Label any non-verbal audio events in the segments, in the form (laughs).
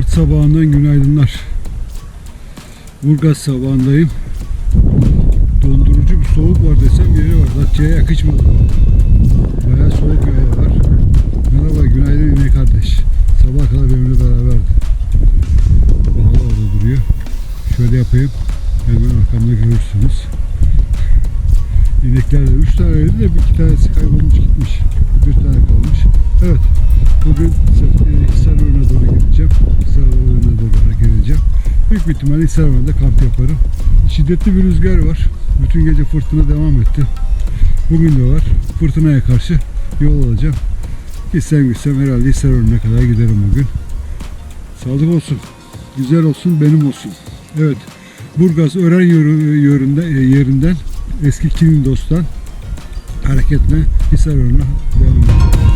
Mart sabahından günaydınlar. Burgaz sabahındayım. Dondurucu bir soğuk var desem yeri var. Datça'ya yakışmadı. Bayağı soğuk bir hava var. Merhaba günaydın yine kardeş. Sabah kadar benimle beraberdi. Bu hava orada duruyor. Şöyle yapayım. Hemen arkamda görürsünüz. İnekler de 3 taneydi de bir iki tanesi kaybolmuş gitmiş. Bir tane kalmış. Evet. Bugün Büyük ihtimalle Hisarönü'nde kamp yaparım. Şiddetli bir rüzgar var. Bütün gece fırtına devam etti. Bugün de var. Fırtınaya karşı yol alacağım. Gitsem gitsem herhalde Hisarönü'ne kadar giderim bugün. Sağlık olsun. Güzel olsun, benim olsun. Evet. Burgaz Ören yörü- yöründe, e, yerinden eski Kilindos'tan hareketle Hisarönü'ne devam ediyorum.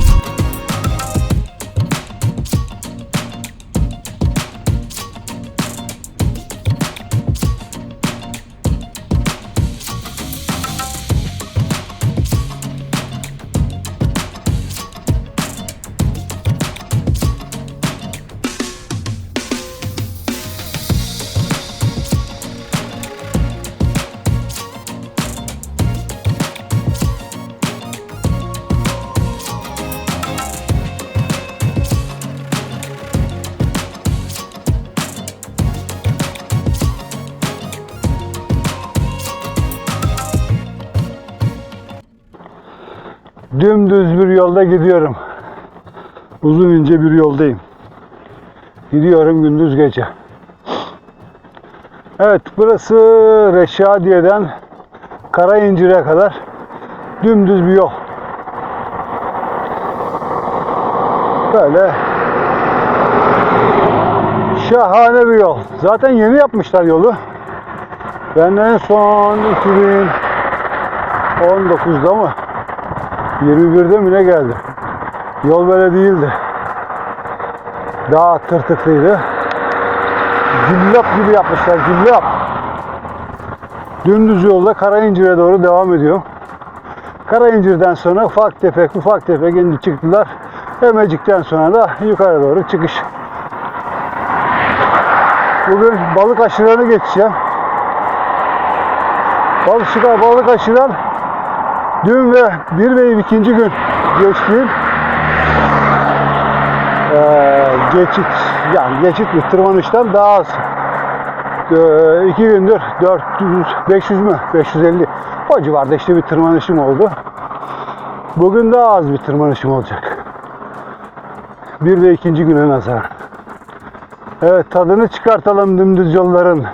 Dümdüz bir yolda gidiyorum. Uzun ince bir yoldayım. Gidiyorum gündüz gece. Evet burası Reşadiye'den Karayincir'e kadar dümdüz bir yol. Böyle şahane bir yol. Zaten yeni yapmışlar yolu. Ben en son 2019'da mı 21'de mi ne geldi? Yol böyle değildi. Daha tırtıklıydı. Güllap gibi yapmışlar, güllap. Dümdüz yolda Karayincir'e doğru devam ediyor. Karayincir'den sonra ufak tefek ufak tefek indi çıktılar. Hemecik'ten sonra da yukarı doğru çıkış. Bugün balık aşılarını geçeceğim. Balıkçılar balık aşılar Dün ve bir ve ikinci gün geçtiğim eee, geçit yani geçit bir tırmanıştan daha az. Eee, iki gündür 400 500 mü 550 o civarda işte bir tırmanışım oldu. Bugün daha az bir tırmanışım olacak. Bir ve ikinci güne nazar. Evet tadını çıkartalım dümdüz yolların.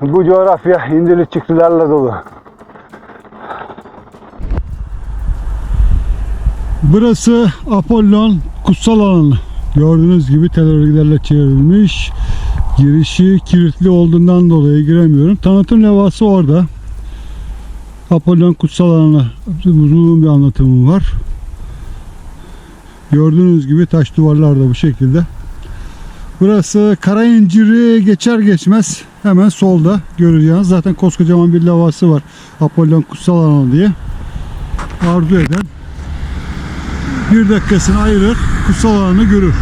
Bu coğrafya indili çıktılarla dolu. Burası Apollon kutsal alanı. Gördüğünüz gibi tel örgülerle çevrilmiş. Girişi kilitli olduğundan dolayı giremiyorum. Tanıtım levhası orada. Apollon kutsal alanı uzun bir anlatımı var. Gördüğünüz gibi taş duvarlar da bu şekilde. Burası Karayincir'i geçer geçmez hemen solda göreceğiniz. Zaten koskocaman bir levhası var. Apollon kutsal alanı diye. Arzu eden bir dakikasını ayırır, kutsal alanı görür.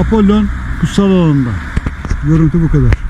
Apollon kutsal alanında. Görüntü bu kadar.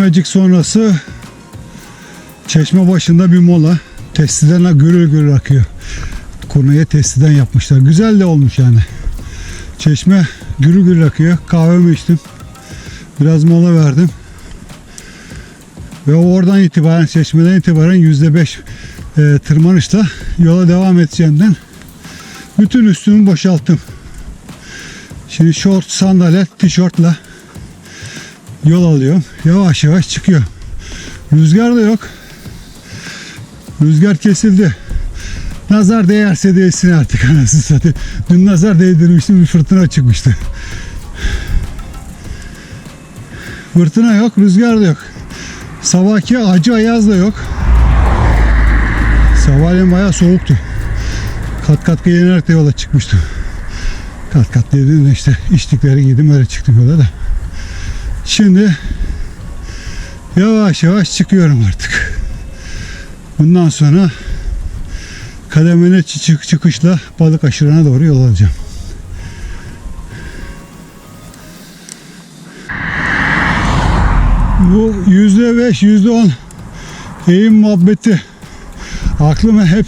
Emecik sonrası çeşme başında bir mola. Testiden gürül gürül akıyor. Konuya testiden yapmışlar. Güzel de olmuş yani. Çeşme gürül gürül akıyor. Kahvemi içtim. Biraz mola verdim. Ve oradan itibaren çeşmeden itibaren yüzde beş e, tırmanışla yola devam edeceğimden bütün üstümü boşalttım. Şimdi şort, sandalet, tişörtle yol alıyorum. Yavaş yavaş çıkıyor. Rüzgar da yok. Rüzgar kesildi. Nazar değerse değsin artık (laughs) anasını satayım. Dün nazar değdirmiştim bir fırtına çıkmıştı. Fırtına yok, rüzgar da yok. Sabahki acı ayaz da yok. Sabahleyin bayağı soğuktu. Kat kat giyinerek de yola çıkmıştım. Kat kat dediğimde işte içtikleri giydim öyle çıktım yola da. Şimdi yavaş yavaş çıkıyorum artık. Bundan sonra kademeli çık çıkışla balık aşırına doğru yol alacağım. Bu yüzde beş, yüzde on eğim muhabbeti aklıma hep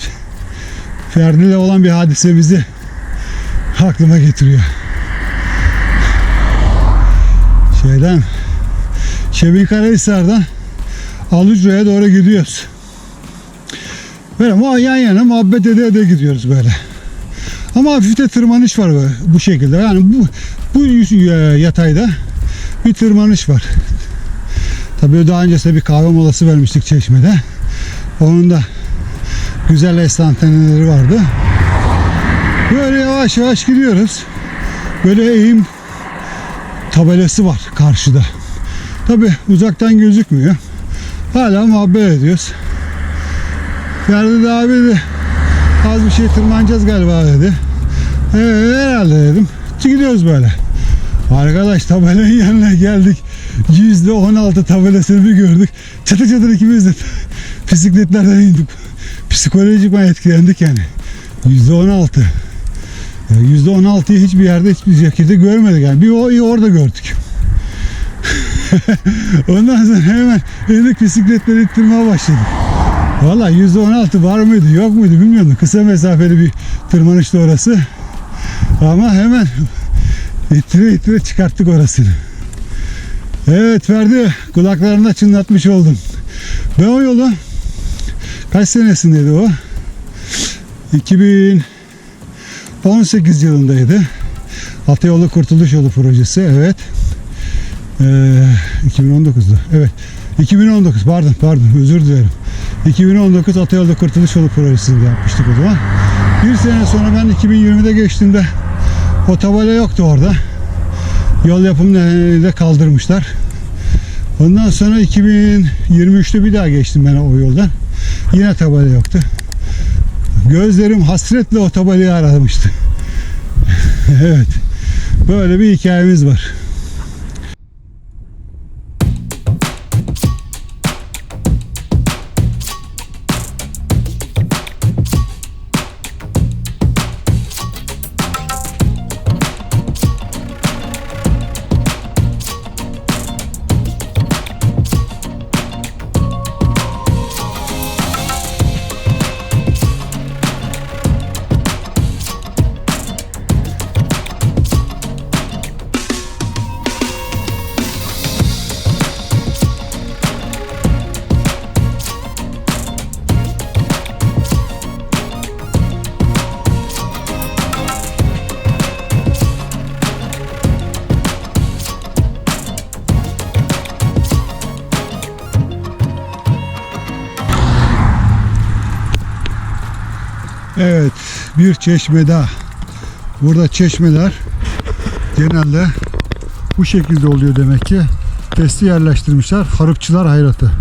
Ferdi'yle olan bir hadisemizi aklıma getiriyor. Şeyden Şebin Karahisar'dan Alucra'ya doğru gidiyoruz. Böyle yan yana muhabbet ede ede gidiyoruz böyle. Ama hafif de tırmanış var böyle, bu şekilde. Yani bu bu y- yatayda bir tırmanış var. Tabii daha öncesinde bir kahve molası vermiştik Çeşme'de. Onun da güzel estanteneleri vardı. Böyle yavaş yavaş gidiyoruz. Böyle eğim tabelası var karşıda. Tabi uzaktan gözükmüyor. Hala muhabbet ediyoruz. Ferdi de abi de az bir şey tırmanacağız galiba dedi. Ee, herhalde dedim. Gidiyoruz böyle. Arkadaş tabelanın yanına geldik. Yüzde 16 tabelasını bir gördük. Çatır çatır ikimiz de (laughs) bisikletlerden indik. Psikolojik etkilendik yani. Yüzde 16. Yüzde 16'yı hiçbir yerde hiçbir şekilde görmedik yani. Bir orada gördük. (laughs) Ondan sonra hemen indik bisikletleri ittirmeye başladık. Valla yüzde 16 var mıydı yok muydu bilmiyorum. Kısa mesafeli bir tırmanıştı orası. Ama hemen İttire ittire çıkarttık orasını. Evet Ferdi kulaklarında çınlatmış oldum. Ben o yolu kaç senesindeydi o? 2018 yılındaydı. Atayolu Kurtuluş Yolu projesi evet. Ee, 2019'da evet. 2019 pardon pardon özür dilerim. 2019 Atayolu Kurtuluş Yolu projesini yapmıştık o zaman. Bir sene sonra ben 2020'de geçtiğimde o yoktu orada. Yol yapım nedeniyle kaldırmışlar. Ondan sonra 2023'te bir daha geçtim ben o yoldan. Yine tabela yoktu. Gözlerim hasretle o tabelayı aramıştı. (laughs) evet. Böyle bir hikayemiz var. Bir çeşme daha. Burada çeşmeler genelde bu şekilde oluyor demek ki. Testi yerleştirmişler. Harıkçılar hayratı.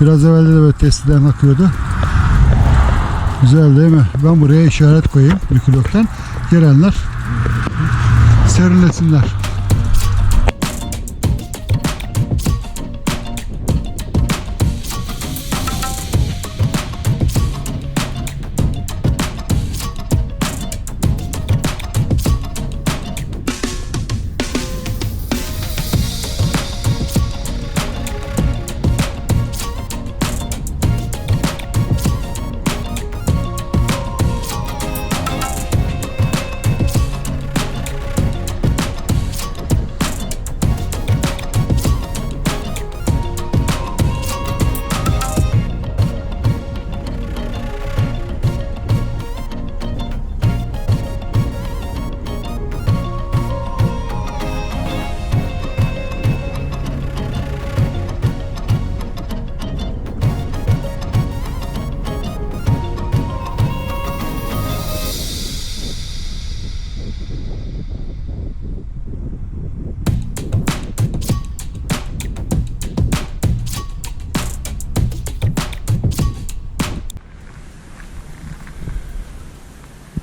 Biraz evvel de böyle testiden akıyordu. Güzel değil mi? Ben buraya işaret koyayım Lükülok'tan. Gelenler serinlesinler.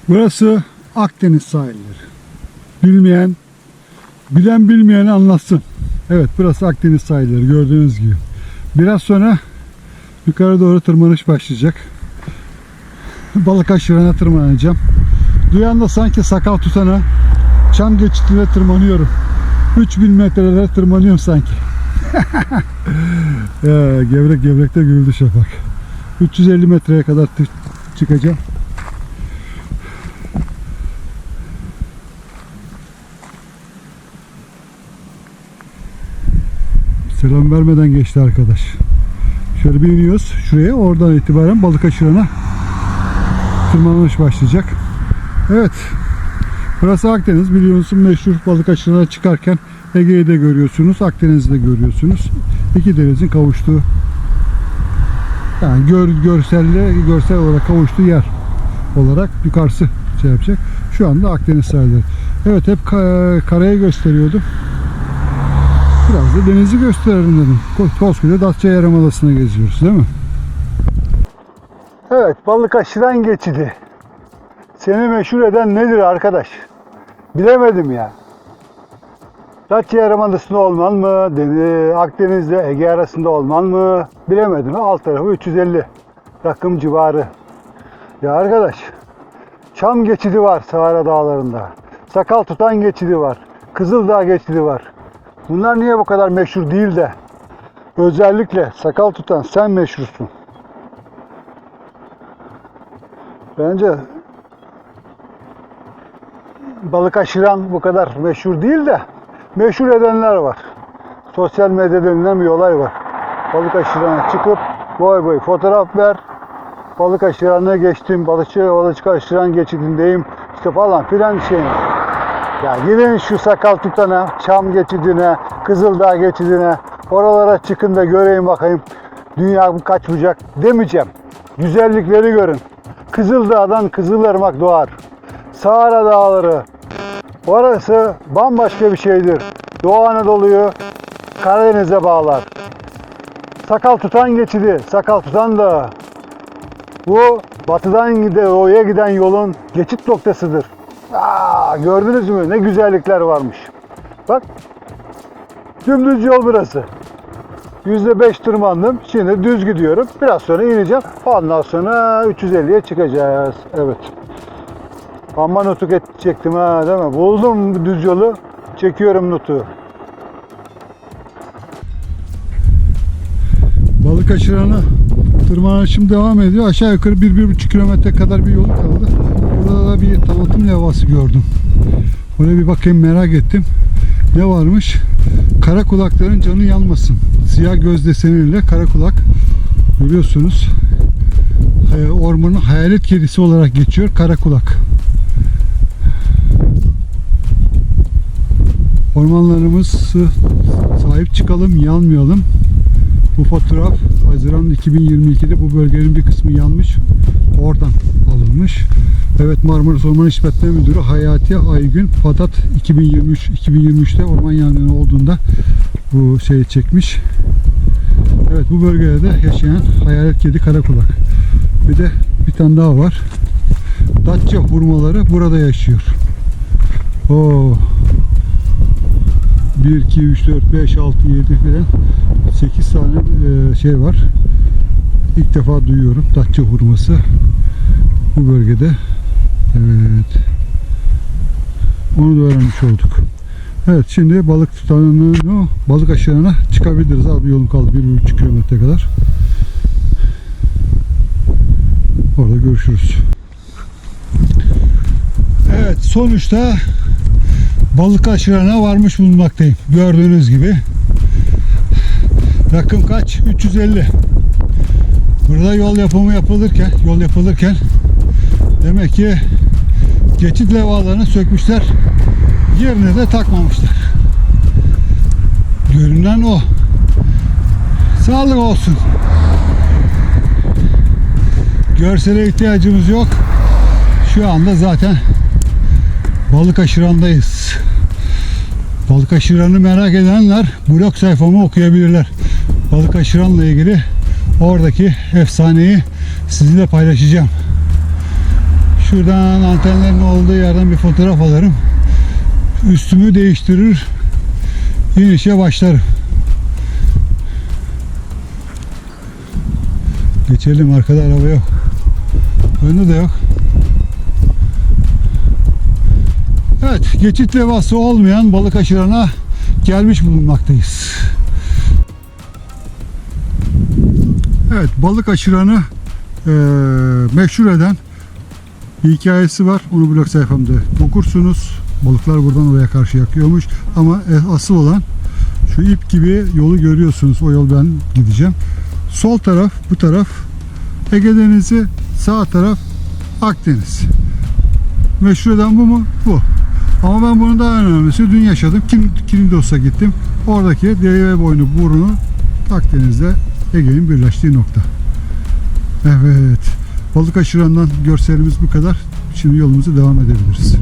Burası Akdeniz sahilleri. Bilmeyen, bilen bilmeyeni anlatsın. Evet burası Akdeniz sahilleri gördüğünüz gibi. Biraz sonra yukarı doğru tırmanış başlayacak. Balık aşırına tırmanacağım. Duyan da sanki sakal tutana çam geçidine tırmanıyorum. 3000 metrelere tırmanıyorum sanki. ya, (laughs) gevrek gevrekte güldü şafak. 350 metreye kadar çıkacağım. Selam vermeden geçti arkadaş. Şöyle bir iniyoruz şuraya. Oradan itibaren balık aşırına tırmanış başlayacak. Evet. Burası Akdeniz. Biliyorsunuz meşhur balık aşırına çıkarken Ege'yi de görüyorsunuz. Akdeniz'i de görüyorsunuz. İki denizin kavuştuğu yani gör, görselle, görsel olarak kavuştuğu yer olarak yukarısı şey yapacak. Şu anda Akdeniz sahilleri. Evet hep ka- karayı gösteriyordum. Biraz da denizi gösterelim dedim. Ko- Koskoca Datça Yarımadası'na geziyoruz değil mi? Evet balık aşıran geçidi. Seni meşhur eden nedir arkadaş? Bilemedim ya. Datça Yarımadası'nda olman mı? Deniz, Akdeniz'de Ege arasında olman mı? Bilemedim. Alt tarafı 350 rakım civarı. Ya arkadaş Çam geçidi var Sahara Dağları'nda. Sakal tutan geçidi var. Kızıldağ geçidi var. Bunlar niye bu kadar meşhur değil de özellikle sakal tutan sen meşhursun. Bence balık aşıran bu kadar meşhur değil de meşhur edenler var. Sosyal medya denilen bir olay var. Balık aşırana çıkıp boy boy fotoğraf ver. Balık aşıranına geçtim. Balıkçı balık aşıran geçidindeyim. İşte falan filan şey. Ya gidin şu sakal tutana, çam geçidine, Kızıldağ geçidine, oralara çıkın da göreyim bakayım dünya kaç bucak demeyeceğim. Güzellikleri görün. Kızıldağ'dan Kızılırmak doğar. Sahara Dağları. Orası bambaşka bir şeydir. Doğu Anadolu'yu Karadeniz'e bağlar. Sakal tutan geçidi, sakal tutan da bu batıdan gide doğuya giden yolun geçit noktasıdır. Aa, gördünüz mü ne güzellikler varmış. Bak dümdüz yol burası. %5 tırmandım. Şimdi düz gidiyorum. Biraz sonra ineceğim. Ondan sonra 350'ye çıkacağız. Evet. Amma nutuk edecektim ha değil mi? Buldum düz yolu. Çekiyorum nutu. Balık aşırana tırmanışım devam ediyor. Aşağı yukarı 1-1,5 kilometre kadar bir yolu kaldı. Burada da bir tanıtım levhası gördüm. Oraya bir bakayım merak ettim. Ne varmış? Kara kulakların canı yanmasın. Siyah göz deseniyle kara kulak görüyorsunuz. Ee, Ormanın hayalet kedisi olarak geçiyor kara kulak. Ormanlarımızı sahip çıkalım, yanmayalım. Bu fotoğraf Haziran 2022'de bu bölgenin bir kısmı yanmış. Oradan alınmış. Evet Marmaris Orman İşletme Müdürü Hayati Aygün Padat 2023 2023'te orman yangını olduğunda bu şeyi çekmiş. Evet bu bölgede de yaşayan hayalet kedi karakulak. Bir de bir tane daha var. Datça hurmaları burada yaşıyor. Oo. 1, 2, 3, 4, 5, 6, 7 falan 8 tane e, şey var. İlk defa duyuyorum Datça hurması bu bölgede. Evet. Onu da öğrenmiş olduk. Evet şimdi balık tutanını, balık aşağına çıkabiliriz. Az bir yolum kaldı. 1,5 kilometre kadar. Orada görüşürüz. Evet sonuçta balık aşırana varmış bulunmaktayım. Gördüğünüz gibi. Rakım kaç? 350. Burada yol yapımı yapılırken, yol yapılırken demek ki geçit levhalarını sökmüşler. Yerine de takmamışlar. Görünen o. Sağlık olsun. Görsele ihtiyacımız yok. Şu anda zaten balık aşırandayız. Balık aşıranı merak edenler blog sayfamı okuyabilirler. Balık aşıranla ilgili oradaki efsaneyi sizinle paylaşacağım. Şuradan antenlerin olduğu yerden bir fotoğraf alırım. Üstümü değiştirir. inişe başlarım. Geçelim arkada araba yok. Önde de yok. Evet, geçit levhası olmayan balık aşırana gelmiş bulunmaktayız. Evet, balık aşıranı eee meşhur eden bir hikayesi var. Onu blog sayfamda okursunuz. Balıklar buradan oraya karşı yakıyormuş. Ama e- asıl olan şu ip gibi yolu görüyorsunuz. O yol ben gideceğim. Sol taraf bu taraf Ege Denizi, sağ taraf Akdeniz. Meşhur eden bu mu? Bu. Ama ben bunun daha önemlisi dün yaşadım. Kim, Kilindos'a gittim. Oradaki deve boynu burnu Akdeniz'de Ege'nin birleştiği nokta. Evet. Balık aşırandan görselimiz bu kadar. Şimdi yolumuza devam edebiliriz.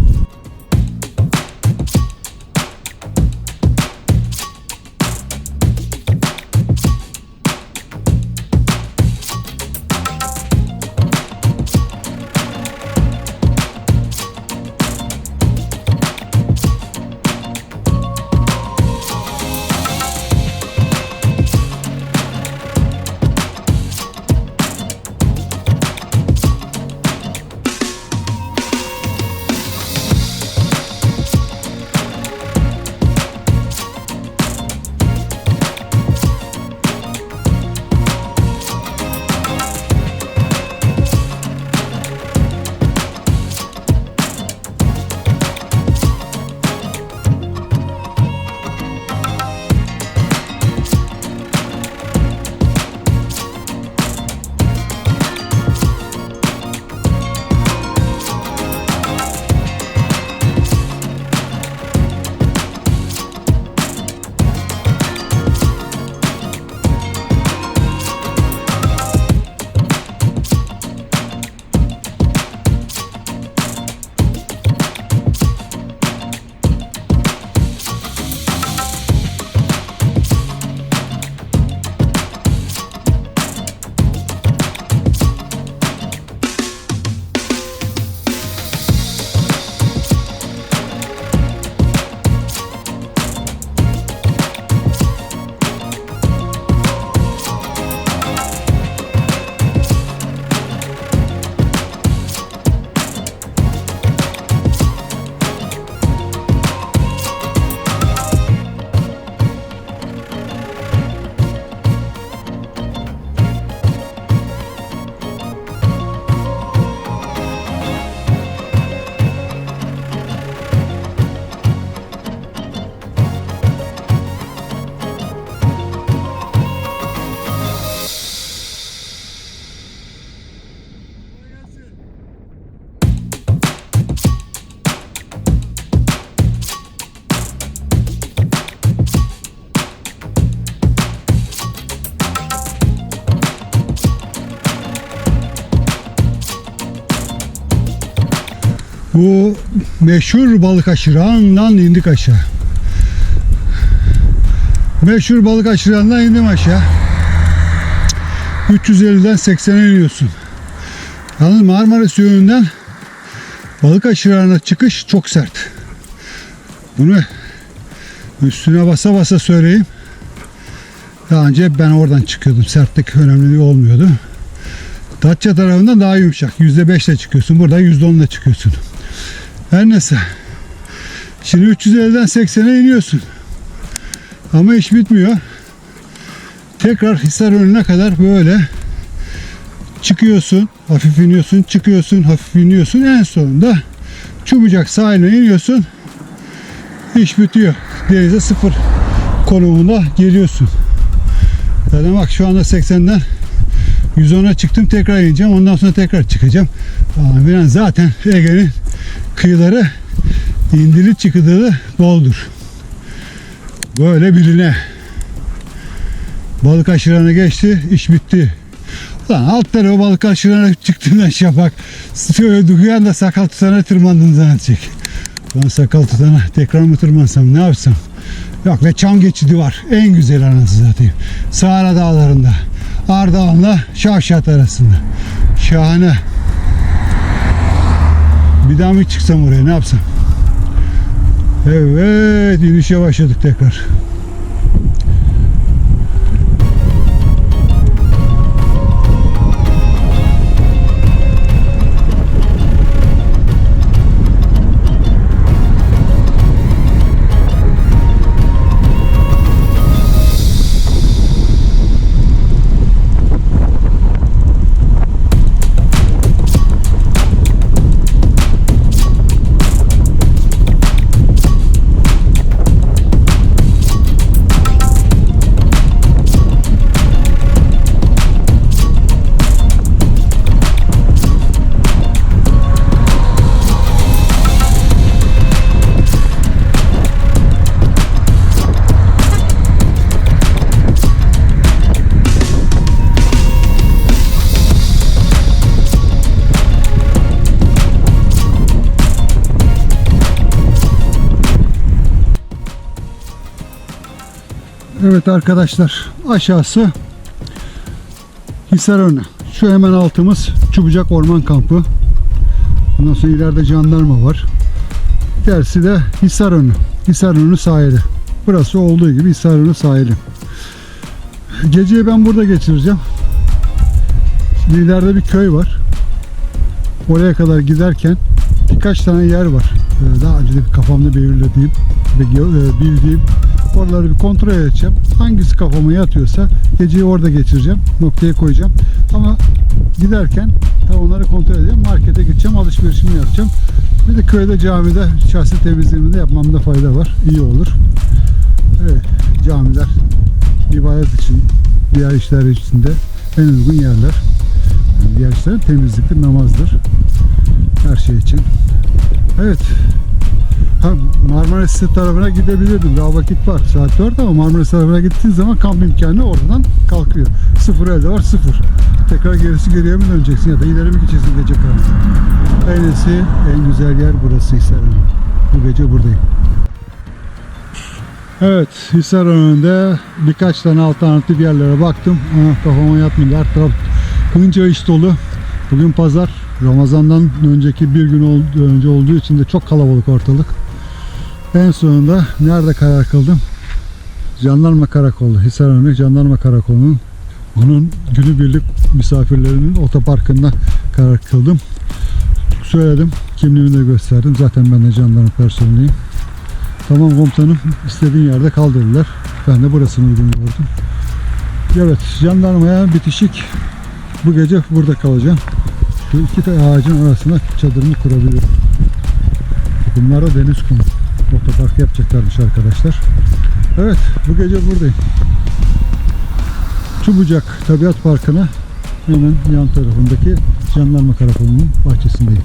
Bu meşhur balık aşırağından indik aşağı. Meşhur balık aşırağından indim aşağı. 350'den 80'e iniyorsun. Yalnız Marmaris yönünden balık aşırağına çıkış çok sert. Bunu üstüne basa basa söyleyeyim. Daha önce ben oradan çıkıyordum. Sertlik önemli olmuyordu. Datça tarafından daha yumuşak. %5 ile çıkıyorsun. Burada %10 ile çıkıyorsun. Her neyse. Şimdi 350'den 80'e iniyorsun. Ama iş bitmiyor. Tekrar Hisar önüne kadar böyle çıkıyorsun, hafif iniyorsun, çıkıyorsun, hafif iniyorsun. En sonunda Çubucak sahiline iniyorsun. İş bitiyor. Denize sıfır konumuna geliyorsun. Zaten bak şu anda 80'den 110'a çıktım tekrar ineceğim. Ondan sonra tekrar çıkacağım. Aa, zaten Ege'nin kıyıları indili çıkıdılı boldur. Böyle birine. Balık aşırana geçti, iş bitti. Ulan alt tarafı balık aşırana çıktığından (laughs) şafak. Şöyle duyan da sakal tutana tırmandın zannedecek. Ulan sakal tutana tekrar mı tırmansam ne yapsam? Yok ve çam geçidi var. En güzel anası zaten. Sahara dağlarında. Ardahan'la Şavşat arasında. Şahane. Bir daha mı çıksam oraya ne yapsam? Evet inişe başladık tekrar. Evet arkadaşlar aşağısı Hisarönü. Şu hemen altımız Çubucak Orman Kampı. Ondan sonra ileride jandarma var. Dersi de Hisarönü. Hisarönü sahili. Burası olduğu gibi Hisarönü sahili. Geceyi ben burada geçireceğim. Şimdi ileride bir köy var. Oraya kadar giderken birkaç tane yer var. Ee, Daha önce de kafamda belirlediğim ve e, bildiğim oraları bir kontrol edeceğim. Hangisi kafama yatıyorsa geceyi orada geçireceğim. Noktaya koyacağım. Ama giderken tam onları kontrol edeceğim. Markete gideceğim. Alışverişimi yapacağım. Bir de köyde camide şahsi temizliğimi de yapmamda fayda var. İyi olur. Evet, camiler ibadet için, diğer işler için de en uygun yerler. Yani diğer işler temizliktir, namazdır. Her şey için. Evet. Ha, Marmaris tarafına gidebilirdim. Daha vakit var. Saat 4 ama Marmaris tarafına gittiğin zaman kamp imkanı oradan kalkıyor. Sıfır elde var sıfır. Tekrar gerisi geriye mi döneceksin ya da ileri mi geçeceksin gece karanlığı. En iyisi, en güzel yer burası Hisarönü. Bu gece buradayım. Evet, Hisar önünde birkaç tane alternatif yerlere baktım. Ama kafama yatmadı. Her taraf hınca iş dolu. Bugün pazar. Ramazan'dan önceki bir gün önce olduğu için de çok kalabalık ortalık. En sonunda nerede karar kıldım? Jandarma Karakolu, Hisarönü Jandarma Karakolu'nun onun günübirlik misafirlerinin otoparkında karar kıldım. Söyledim, kimliğimi de gösterdim. Zaten ben de jandarma personeliyim. Tamam komutanım istediğin yerde kaldırırlar. Ben de burasını uygun gördüm. Evet jandarmaya bitişik. Bu gece burada kalacağım. Şu iki ağacın arasına çadırımı kurabilirim. Bunlar da deniz kumu. Otopark yapacaklarmış arkadaşlar. Evet bu gece buradayım. Çubucak Tabiat Parkı'na hemen yan tarafındaki jandarma karakolunun bahçesindeyim.